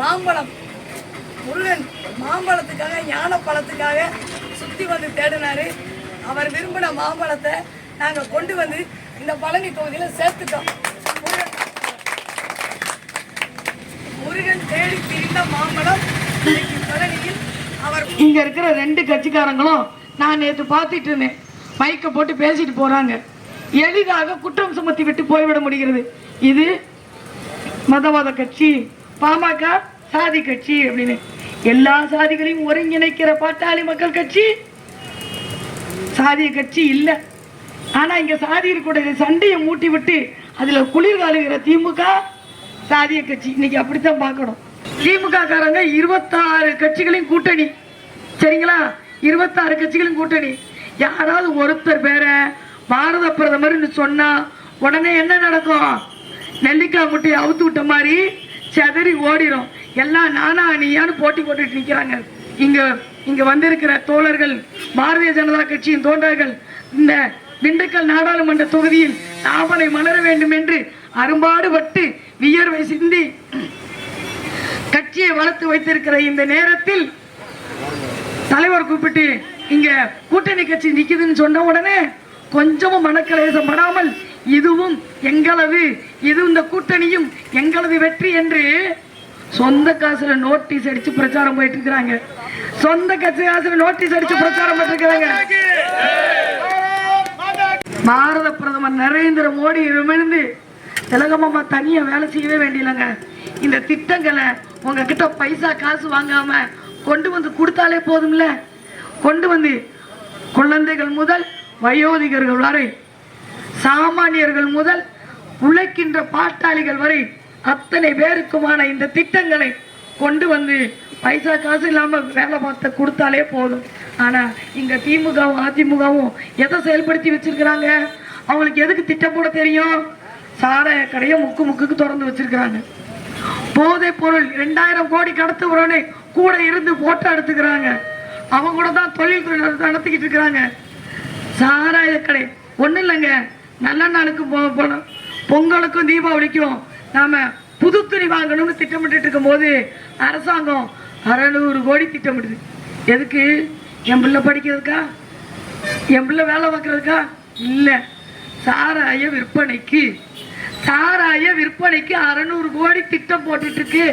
மாம்பழம். முருகன் மாம்பழத்துக்காக ஞான பழத்துக்காக சுத்தி வந்து தேடினாரு. அவர் விரும்பின மாம்பழத்தை நாங்க கொண்டு வந்து இந்த பழனி தொகுதியில சேர்த்துட்டோம். முருகன். தேடி திரிந்த மாம்பழம் பழனியில் அவர் இங்க இருக்கிற ரெண்டு கட்சிக்காரங்களும் நான் நேற்று பார்த்துட்டு இருந்தேன். மைக்கை போட்டு பேசிட்டு போறாங்க. எளிதாக குற்றம் சுமத்தி விட்டு போய்விட முடிகிறது. இது மதவாத கட்சி பாமக சாதி கட்சி அப்படின்னு. எல்லா சாதிகளையும் ஒருங்கிணைக்கிற பாட்டாளி மக்கள் கட்சி. சாதிய கட்சி இல்லை. ஆனா இங்க சாதி இருக்கக்கூடிய சண்டையை மூட்டி விட்டு அதுல குளிர் காலுகிற திமுக சாதிய கட்சி. இன்னைக்கு அப்படித்தான் பார்க்கணும். திமுக காரங்க இருபத்தாறு கட்சிகளையும் கூட்டணி. சரிங்களா? இருபத்தாறு கட்சிகளும் கூட்டணி. யாராவது ஒருத்தர் பேரை பாரத பிரதமர்னு சொன்னா உடனே என்ன நடக்கும்? நெல்லிக்காய் முட்டையை அவுத்து விட்ட மாதிரி செதறி ஓடிரும். எல்லாம் நானா நீயான்னு போட்டி போட்டுட்டு நிக்கிறாங்க. இங்க இங்க வந்திருக்கிற தோழர்கள் பாரதிய ஜனதா கட்சியின் தோழர்கள் இந்த திண்டுக்கல் நாடாளுமன்ற தொகுதியில் தாமரை மலர வேண்டும் என்று அரும்பாடுபட்டு வியர்வை சிந்தி கட்சியை வளர்த்து வைத்திருக்கிற இந்த நேரத்தில் தலைவர் கூப்பிட்டு இங்க கூட்டணி கட்சி நிக்குதுன்னு சொன்ன உடனே கொஞ்சமும் மனக்கலேசம் படாமல் இதுவும் எங்களது இது இந்த கூட்டணியும் எங்களது வெற்றி என்று சொந்த காசுல நோட்டீஸ் அடிச்சு பிரச்சாரம் போயிட்டு இருக்கிறாங்க சொந்த கட்சி காசுல நோட்டீஸ் அடிச்சு பிரச்சாரம் பண்ணிட்டு பாரத பிரதமர் நரேந்திர மோடி விமிழ்ந்து திலகமாமா தனியா வேலை செய்யவே வேண்டியலங்க இந்த திட்டங்களை உங்ககிட்ட பைசா காசு வாங்காம கொண்டு வந்து கொடுத்தாலே போதும்ல? கொண்டு வந்து குழந்தைகள் முதல் வயோதிகர்கள் வரை சாமானியர்கள் முதல் உழைக்கின்ற பாட்டாளிகள் வரை அத்தனை பேருக்குமான இந்த திட்டங்களை கொண்டு வந்து பைசா காசு இல்லாமல் வேலை பார்த்த கொடுத்தாலே போதும். ஆனால் இங்கே திமுகவும் அதிமுகவும் எதை செயல்படுத்தி வச்சிருக்கிறாங்க? அவங்களுக்கு எதுக்கு திட்டம் போட தெரியும்? சாராய கடையை முக்கு முக்குக்கு திறந்து வச்சிருக்கிறாங்க. போதை பொருள் ரெண்டாயிரம் கோடி கடத்துகிறோன்னு கூட இருந்து போட்டோ எடுத்துக்கிறாங்க. அவங்க கூட தான் தொழில் நடத்திக்கிட்டு இருக்கிறாங்க. சாராய கடை. ஒன்றும் இல்லைங்க. நல்ல நாளுக்கு போனோம் பொங்கலுக்கும் தீபாவளிக்கும் நாம புது துணி வாங்கணும்னு திட்டமிட்டு இருக்கும்போது அரசாங்கம் அறநூறு கோடி திட்டமிடுது. எதுக்கு? என் பிள்ளை படிக்கிறதுக்கா? என் பிள்ளை வேலை பார்க்கறதுக்கா? இல்லை. சாராய விற்பனைக்கு. சாராய விற்பனைக்கு அறநூறு கோடி திட்டம் போட்டுட்டு இருக்கு.